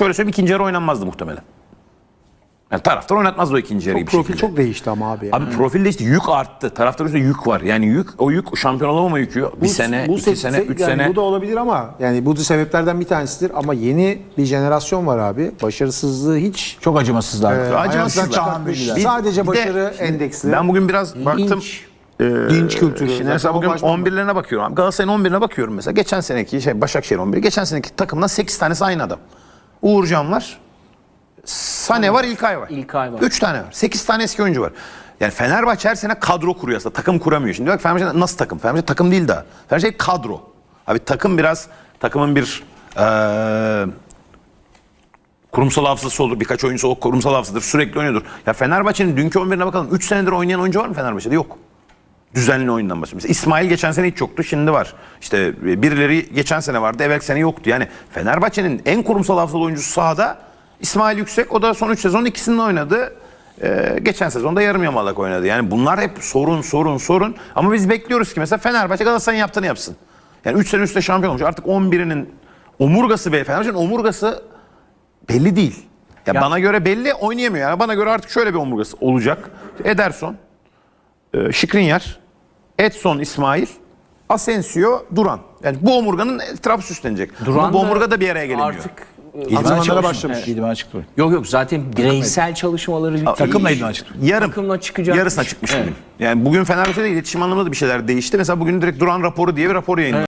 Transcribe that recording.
şöyle söyleyeyim ikinci yarı oynanmazdı muhtemelen. Yani taraftar oynatmazdı o ikinci yarıyı bir Profil şekilde. çok değişti ama abi. yani. Abi profilde işte yük arttı. Taraftar üstünde yük var. Yani yük o yük şampiyon olamama yükü. Bir sene, iki se- sene, se- üç yani sene. Bu da olabilir ama yani bu da sebeplerden bir tanesidir ama yeni bir jenerasyon var abi. Başarısızlığı hiç Çok acımasızlar. e, acımasızlar. hayatından çıkartmış. Bir- Sadece bir de başarı endeksli. Ben bugün biraz baktım. Dinç kültürü. Şimdi mesela bugün baştan- 11'lerine bakıyorum. abi. Galatasaray'ın 11'ine bakıyorum mesela. Geçen seneki şey Başakşehir 11'i. Geçen seneki takımdan 8 tanesi aynı adam. Uğurcan var. Sane var, İlkay var. İlkay var. 3 tane var. 8 tane eski oyuncu var. Yani Fenerbahçe her sene kadro kuruyor aslında. Takım kuramıyor. Şimdi bak Fenerbahçe nasıl takım? Fenerbahçe takım değil daha. Fenerbahçe kadro. Abi takım biraz takımın bir eee kurumsal hafızası olur. Birkaç oyuncusu o kurumsal hafızadır. Sürekli oynuyordur. Ya Fenerbahçe'nin dünkü 11'ine bakalım. 3 senedir oynayan oyuncu var mı Fenerbahçe'de? Yok. Düzenli bahsediyorum. Mesela İsmail geçen sene hiç yoktu. Şimdi var. İşte birileri geçen sene vardı. Evvelki sene yoktu. Yani Fenerbahçe'nin en kurumsal hafızalı oyuncusu sahada İsmail Yüksek. O da son 3 sezon ikisinde oynadı. Ee, geçen sezonda yarım yamalak oynadı. Yani bunlar hep sorun sorun sorun. Ama biz bekliyoruz ki mesela Fenerbahçe Galatasaray'ın yaptığını yapsın. Yani 3 sene üstte şampiyon olmuş. Artık 11'inin omurgası be. Fenerbahçe'nin omurgası belli değil. Ya, Ya- bana göre belli oynayamıyor. Yani bana göre artık şöyle bir omurgası olacak. Ederson, e, Şikrinyar, Edson, İsmail, Asensio, Duran. Yani bu omurganın etrafı süslenecek. Ama bu da omurga da bir araya gelemiyor. Artık İdmana başlamış. Evet. İdmana çıktı. yok yok zaten bireysel çalışmaları bitti. Takımla idmana çıktı. Yarım. Takımla çıkacak. Yarısına çıkmış Evet. bugün. Yani bugün Fenerbahçe'de iletişim anlamında da bir şeyler değişti. Mesela bugün direkt Duran raporu diye bir rapor yayınlandı.